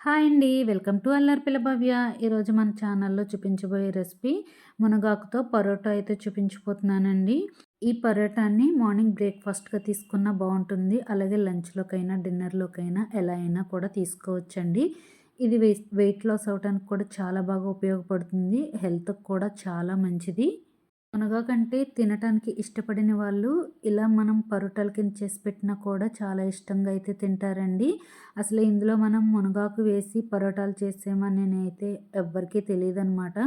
Hi అండి. Welcome to Allari పిల్లభవ్య ఈరోజు మన ఛానల్లో చూపించబోయే రెసిపీ మునగాకుతో పరోటా అయితే చూపించిపోతున్నానండి. ఈ పరోటాని మార్నింగ్ బ్రేక్ఫాస్ట్గా తీసుకున్న బాగుంటుంది. అలాగే లంచ్లోకైనా డిన్నర్లోకైనా ఎలా అయినా కూడా తీసుకోవచ్చండి. ఇది వెయిట్ లాస్ అవడానికి కూడా చాలా బాగా ఉపయోగపడుతుంది. హెల్త్కి కూడా చాలా మంచిది. మునగా కంటే తినటానికి ఇష్టపడిన వాళ్ళు ఇలా మనం పరోటాల కింద చేసి పెట్టినా కూడా చాలా ఇష్టంగా అయితే తింటారండి. అసలు ఇందులో మనం మునగాకు వేసి పరోటాలు చేసామని నేనైతే ఎవ్వరికీ తెలియదనమాట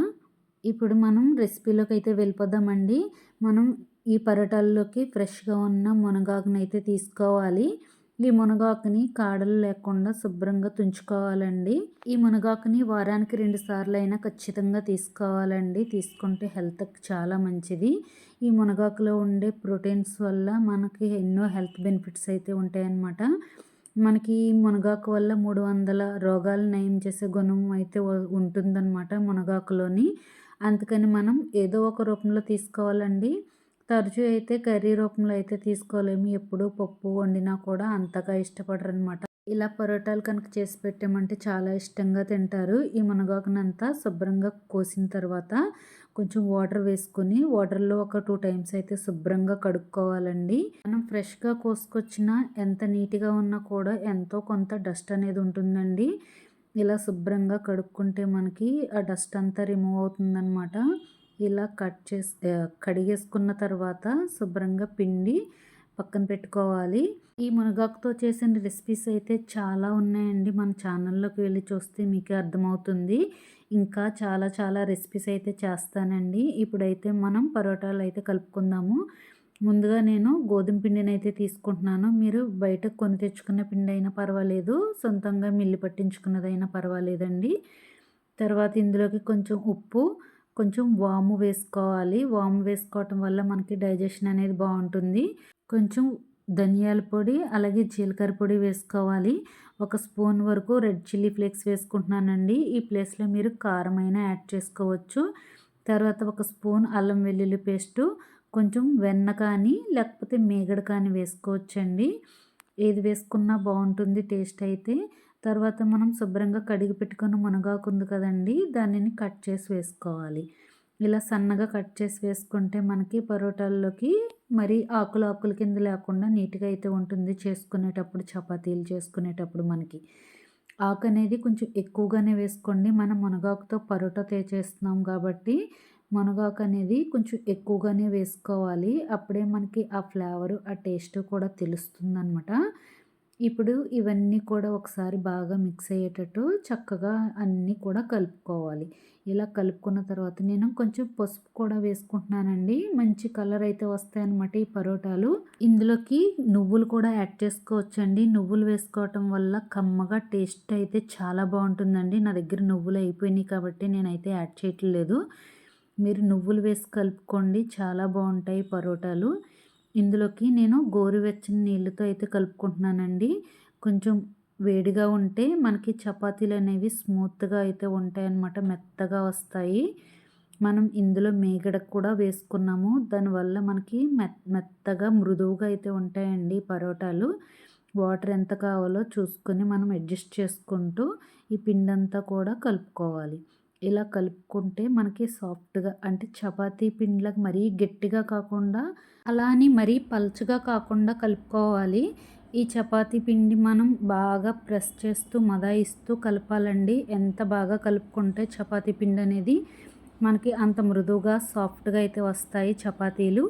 ఇప్పుడు మనం రెసిపీలోకి అయితే వెళ్ళిపోదామండి. మనం ఈ పరోటాల్లోకి ఫ్రెష్గా ఉన్న మునగాకుని అయితే తీసుకోవాలి. ఈ మునగాకుని కాడలు లేకుండా శుభ్రంగా తుంచుకోవాలండి. ఈ మునగాకుని వారానికి రెండు సార్లు అయినా ఖచ్చితంగా తీసుకోవాలండి. తీసుకుంటే హెల్త్కి చాలా మంచిది. ఈ మునగాకులో ఉండే ప్రోటీన్స్ వల్ల మనకి ఎన్నో హెల్త్ బెనిఫిట్స్ అయితే ఉంటాయన్నమాట. మనకి మునగాకు వల్ల మూడు వందల రోగాలు నయం చేసే గుణం అయితే ఉంటుందన్నమాట మునగాకులోని. అందుకని మనం ఏదో ఒక రూపంలో తీసుకోవాలండి. తరచూ అయితే కర్రీ రూపంలో అయితే తీసుకోలేము. ఎప్పుడు పప్పు వండినా కూడా అంతగా ఇష్టపడరు అనమాట ఇలా పరోటాలు కనుక చేసి పెట్టామంటే చాలా ఇష్టంగా తింటారు. ఈ మునగాకునంతా శుభ్రంగా కోసిన తర్వాత కొంచెం వాటర్ వేసుకుని వాటర్లో ఒక టూ టైమ్స్ అయితే శుభ్రంగా కడుక్కోవాలండి. మనం ఫ్రెష్గా కోసుకొచ్చిన ఎంత నీట్గా ఉన్నా కూడా ఎంతో కొంత డస్ట్ అనేది ఉంటుందండి. ఇలా శుభ్రంగా కడుక్కుంటే మనకి ఆ డస్ట్ అంతా రిమూవ్ అవుతుందన్నమాట ఇలా కట్ చేసి కడిగేసుకున్న తర్వాత శుభ్రంగా పిండి పక్కన పెట్టుకోవాలి. ఈ మునగాకుతో చేసిన రెసిపీస్ అయితే చాలా ఉన్నాయండి మన ఛానల్లోకి వెళ్ళి చూస్తే మీకు అర్థమవుతుంది. ఇంకా చాలా చాలా రెసిపీస్ అయితే చేస్తానండి. ఇప్పుడైతే మనం పరోటాలు అయితే కలుపుకుందాము. ముందుగా నేను గోధుమ పిండిని అయితే తీసుకుంటున్నాను. మీరు బయట కొని తెచ్చుకున్న పిండి అయినా పర్వాలేదు. సొంతంగా మిల్లి పట్టించుకున్నదైనా పర్వాలేదండి. తర్వాత ఇందులోకి కొంచెం ఉప్పు కొంచెం వాము వేసుకోవాలి. వాము వేసుకోవటం వల్ల మనకి డైజెషన్ అనేది బాగుంటుంది. కొంచెం ధనియాల పొడి అలాగే జీలకర్ర పొడి వేసుకోవాలి. ఒక స్పూన్ వరకు రెడ్ చిల్లీ ఫ్లేక్స్ వేసుకుంటున్నానండి. ఈ ప్లేస్లో మీరు కారమైన యాడ్ చేసుకోవచ్చు. తర్వాత ఒక స్పూన్ అల్లం వెల్లుల్లి పేస్టు కొంచెం వెన్న కానీ లేకపోతే మేగడ కానీ వేసుకోవచ్చండి. ఏది వేసుకున్నా బాగుంటుంది టేస్ట్ అయితే. తర్వాత మనం శుభ్రంగా కడిగి పెట్టుకున్న మునగాకు ఉంది కదండి దానిని కట్ చేసి వేసుకోవాలి. ఇలా సన్నగా కట్ చేసి వేసుకుంటే మనకి పరోటాల్లోకి మరి ఆకులు ఆకుల కింద లేకుండా నీట్గా అయితే ఉంటుంది చేసుకునేటప్పుడు చపాతీలు చేసుకునేటప్పుడు మనకి. ఆకు అనేది కొంచెం ఎక్కువగానే వేసుకోండి. మనం మునగాకుతో పరోటా చేస్తున్నాం కాబట్టి మునగాకు అనేది కొంచెం ఎక్కువగానే వేసుకోవాలి. అప్పుడే మనకి ఆ ఫ్లేవరు ఆ టేస్ట్ కూడా తెలుస్తుంది అనమాట ఇప్పుడు ఇవన్నీ కూడా ఒకసారి బాగా మిక్స్ అయ్యేటట్టు చక్కగా అన్నీ కూడా కలుపుకోవాలి. ఇలా కలుపుకున్న తర్వాత నేను కొంచెం పసుపు కూడా వేసుకుంటున్నానండి. మంచి కలర్ అయితే వస్తాయన్నమాట ఈ పరోటాలు. ఇందులోకి నువ్వులు కూడా యాడ్ చేసుకోవచ్చండి. నువ్వులు వేసుకోవటం వల్ల కమ్మగా టేస్ట్ అయితే చాలా బాగుంటుందండి. నా దగ్గర నువ్వులు అయిపోయినాయి కాబట్టి నేనైతే యాడ్ చేయట్లేదు. మీరు నువ్వులు వేసి కలుపుకోండి. చాలా బాగుంటాయి పరోటాలు. ఇందులోకి నేను గోరువెచ్చని నీళ్ళతో అయితే కలుపుకుంటున్నానండి. కొంచెం వేడిగా ఉంటే మనకి చపాతీలు అనేవి స్మూత్గా అయితే ఉంటాయన్నమాట మెత్తగా వస్తాయి. మనం ఇందులో మేగడ కూడా వేసుకున్నాము. దానివల్ల మనకి మెత్తగా మృదువుగా అయితే ఉంటాయండి పరోటాలు. వాటర్ ఎంత కావాలో చూసుకొని మనం అడ్జస్ట్ చేసుకుంటూ ఈ పిండంతా కూడా కలుపుకోవాలి. ఇలా కలుపుకుంటే మనకి సాఫ్ట్గా అంటే చపాతీ పిండిలకు మరీ గట్టిగా కాకుండా అలా అని మరీ పల్చగా కాకుండా కలుపుకోవాలి. ఈ చపాతీ పిండి మనం బాగా ప్రెస్ చేస్తూ మదాయిస్తూ కలపాలండి. ఎంత బాగా కలుపుకుంటే చపాతీ పిండి అనేది మనకి అంత మృదువుగా సాఫ్ట్గా అయితే వస్తాయి చపాతీలు.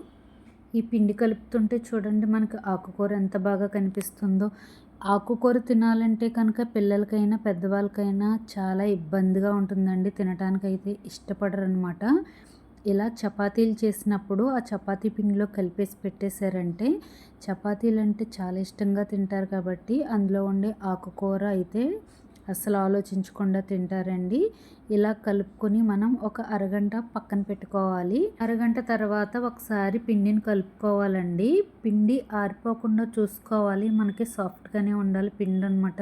ఈ పిండి కలుపుతుంటే చూడండి మనకి ఆకుకూర ఎంత బాగా కనిపిస్తుందో. ఆకుకూర తినాలంటే కనుక పిల్లలకైనా పెద్దవాళ్ళకైనా చాలా ఇబ్బందిగా ఉంటుందండి తినటానికైతే ఇష్టపడరు అనమాట ఇలా చపాతీలు చేసినప్పుడు ఆ చపాతీ పిండిలో కలిపేసి పెట్టేశారంటే చపాతీలు అంటే చాలా ఇష్టంగా తింటారు కాబట్టి అందులో ఉండే ఆకుకూర అయితే అసలు ఆలోచించకుండా తింటారండి. ఇలా కలుపుకొని మనం ఒక అరగంట పక్కన పెట్టుకోవాలి. అరగంట తర్వాత ఒకసారి పిండిని కలుపుకోవాలండి. పిండి ఆరిపోకుండా చూసుకోవాలి. మనకి సాఫ్ట్గానే ఉండాలి పిండి అనమాట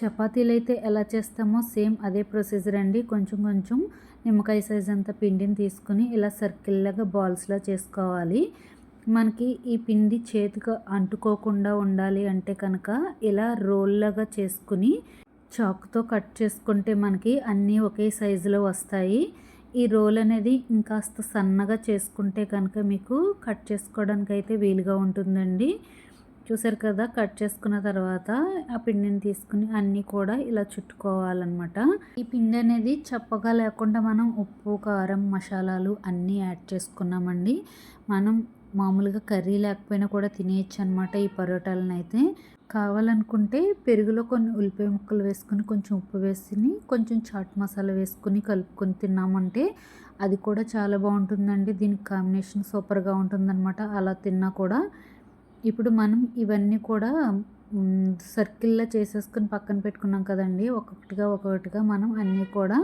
చపాతీలు అయితే ఎలా చేస్తామో సేమ్ అదే ప్రొసీజర్ అండి. కొంచెం కొంచెం నిమ్మకాయ సైజ్ అంత పిండిని తీసుకుని ఇలా సర్కిల్లాగా బాల్స్లా చేసుకోవాలి. మనకి ఈ పిండి చేతికి అంటుకోకుండా ఉండాలి అంటే కనుక ఇలా రోల్లాగా చేసుకుని చాకుతో కట్ చేసుకుంటే మనకి అన్నీ ఒకే సైజులో వస్తాయి. ఈ రోల్ అనేది ఇంకాస్త సన్నగా చేసుకుంటే కనుక మీకు కట్ చేసుకోవడానికి అయితే వీలుగా ఉంటుందండి. చూసారు కదా కట్ చేసుకున్న తర్వాత ఆ పిండిని తీసుకుని అన్నీ కూడా ఇలా చుట్టుకోవాలన్నమాట. ఈ పిండి అనేది చప్పగా లేకుండా మనం ఉప్పు కారం మసాలాలు అన్నీ యాడ్ చేసుకున్నామండి. మనం మామూలుగా కర్రీ లేకపోయినా కూడా తినేయచ్చు అనమాట ఈ పరోటాలను అయితే కావాలనుకుంటే పెరుగులో కొన్ని ఉల్లిపాయ ముక్కలు వేసుకుని కొంచెం ఉప్పు వేసుకుని కొంచెం చాట్ మసాలా వేసుకుని కలుపుకొని తిన్నామంటే అది కూడా చాలా బాగుంటుందండి. దీనికి కాంబినేషన్ సూపర్గా ఉంటుందన్నమాట. అలా తిన్నా కూడా ఇప్పుడు మనం ఇవన్నీ కూడా సర్కిల్లా చేసేసుకుని పక్కన పెట్టుకున్నాం కదండి. ఒక్కొక్కటిగా ఒక్కొక్కటిగా మనం అన్నీ కూడా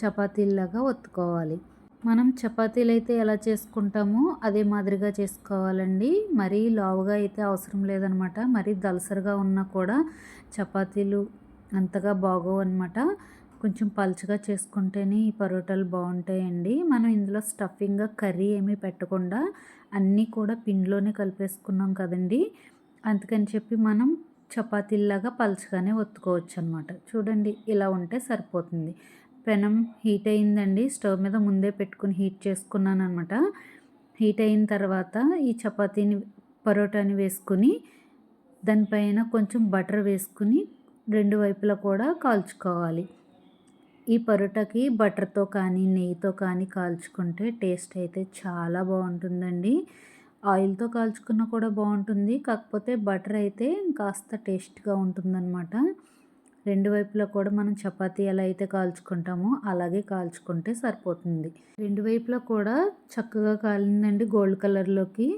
చపాతీలాగా ఒత్తుకోవాలి. మనం చపాతీలు అయితే ఎలా చేసుకుంటామో అదే మాదిరిగా చేసుకోవాలండి. మరీ లావుగా అయితే అవసరం లేదనమాట. మరీ దలసరిగా ఉన్నా కూడా చపాతీలు అంతగా బాగోవు అనమాట. కొంచెం పలుచగా చేసుకుంటేనే ఈ పరోటాలు బాగుంటాయండి. మనం ఇందులో స్టఫింగ్గా కర్రీ ఏమీ పెట్టకుండా అన్నీ కూడా పిండిలోనే కలిపేసుకున్నాం కదండి. అందుకని చెప్పి మనం చపాతీల్లాగా పలుచగానే ఒత్తుకోవచ్చు అనమాట చూడండి ఇలా ఉంటే సరిపోతుంది. పెనం హీట్ అయిందండి స్టవ్ మీద ముందే పెట్టుకుని హీట్ చేసుకున్నాను అనమాట హీట్ అయిన తర్వాత ఈ చపాతీని పరోటాని వేసుకుని దానిపైన కొంచెం బటర్ వేసుకుని రెండు వైపులా కూడా కాల్చుకోవాలి. ఈ పరోటాకి బటర్తో కానీ నెయ్యితో కానీ కాల్చుకుంటే టేస్ట్ అయితే చాలా బాగుంటుందండి. ఆయిల్తో కాల్చుకున్నా కూడా బాగుంటుంది. కాకపోతే బటర్ అయితే కాస్త టేస్ట్గా ఉంటుందన్నమాట. రెండు వైపులా కూడా మనం చపాతీ ఎలా అయితే కాల్చుకుంటామో అలాగే కాల్చుకుంటే సరిపోతుంది. రెండు వైపులా కూడా చక్కగా కాలిందండి గోల్డ్ కలర్లోకి.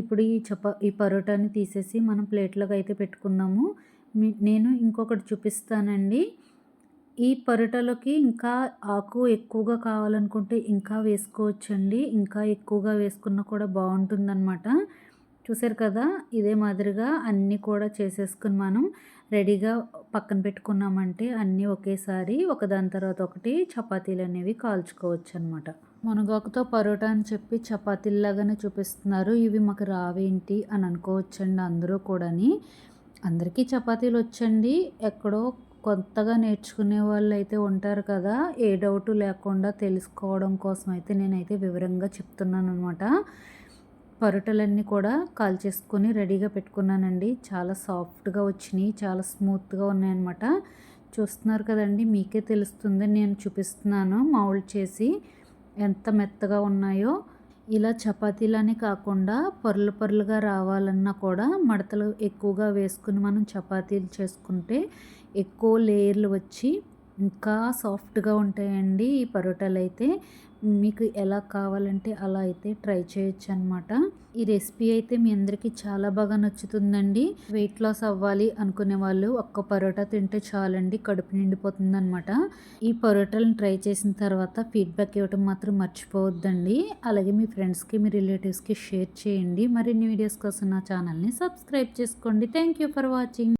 ఇప్పుడు ఈ చపా ఈ పరోటాని తీసేసి మనం ప్లేట్లోకి అయితే పెట్టుకుందాము. నేను ఇంకొకటి చూపిస్తానండి. ఈ పరోటాలోకి ఇంకా ఆకు ఎక్కువగా కావాలనుకుంటే ఇంకా వేసుకోవచ్చండి. ఇంకా ఎక్కువగా వేసుకున్నా కూడా బాగుంటుందన్నమాట. చూసారు కదా ఇదే మాదిరిగా అన్నీ కూడా చేసేసుకుని మనం రెడీగా పక్కన పెట్టుకున్నామంటే అన్నీ ఒకేసారి ఒకదాని తర్వాత ఒకటి చపాతీలు అనేవి కాల్చుకోవచ్చు అనమాట మునగాకుతో పరోటా అని చెప్పి చపాతీలాగానే చూపిస్తున్నారు. ఇవి మాకు రావేంటి అని అనుకోవచ్చండి అందరూ కూడాని. అందరికీ చపాతీలు వచ్చండి. ఎక్కడో కొత్తగా నేర్చుకునే వాళ్ళు అయితే ఉంటారు కదా ఏ డౌట్ లేకుండా తెలుసుకోవడం కోసం అయితే నేనైతే వివరంగా చెప్తున్నాను అనమాట పరోటలన్నీ కూడా కాల్చేసుకొని రెడీగా పెట్టుకున్నానండి. చాలా సాఫ్ట్గా వచ్చినాయి. చాలా స్మూత్గా ఉన్నాయన్నమాట. చూస్తున్నారు కదండి మీకే తెలుస్తుంది. నేను చూపిస్తున్నాను మామూలు చేసి ఎంత మెత్తగా ఉన్నాయో. ఇలా చపాతీలనే కాకుండా పొరలు పొరలుగా రావాలన్నా కూడా మడతలు ఎక్కువగా వేసుకుని మనం చపాతీలు చేసుకుంటే ఎక్కువ లేయర్లు వచ్చి ఇంకా సాఫ్ట్గా ఉంటాయండి ఈ పరోటాలు అయితే మీకు ఎలా కావాలంటే అలా అయితే ట్రై చేయొచ్చు అనమాట ఈ రెసిపీ అయితే మీ అందరికీ చాలా బాగా నచ్చుతుందండి. వెయిట్ లాస్ అవ్వాలి అనుకునే వాళ్ళు ఒక్క పరోటా తింటే చాలండి కడుపు నిండిపోతుంది అనమాట ఈ పరోటాలను ట్రై చేసిన తర్వాత ఫీడ్బ్యాక్ ఇవ్వటం మాత్రం మర్చిపోవద్దండి. అలాగే మీ ఫ్రెండ్స్కి మీ రిలేటివ్స్కి షేర్ చేయండి. మరిన్ని వీడియోస్ కోసం నా ఛానల్ని సబ్స్క్రైబ్ చేసుకోండి. Thank you for watching.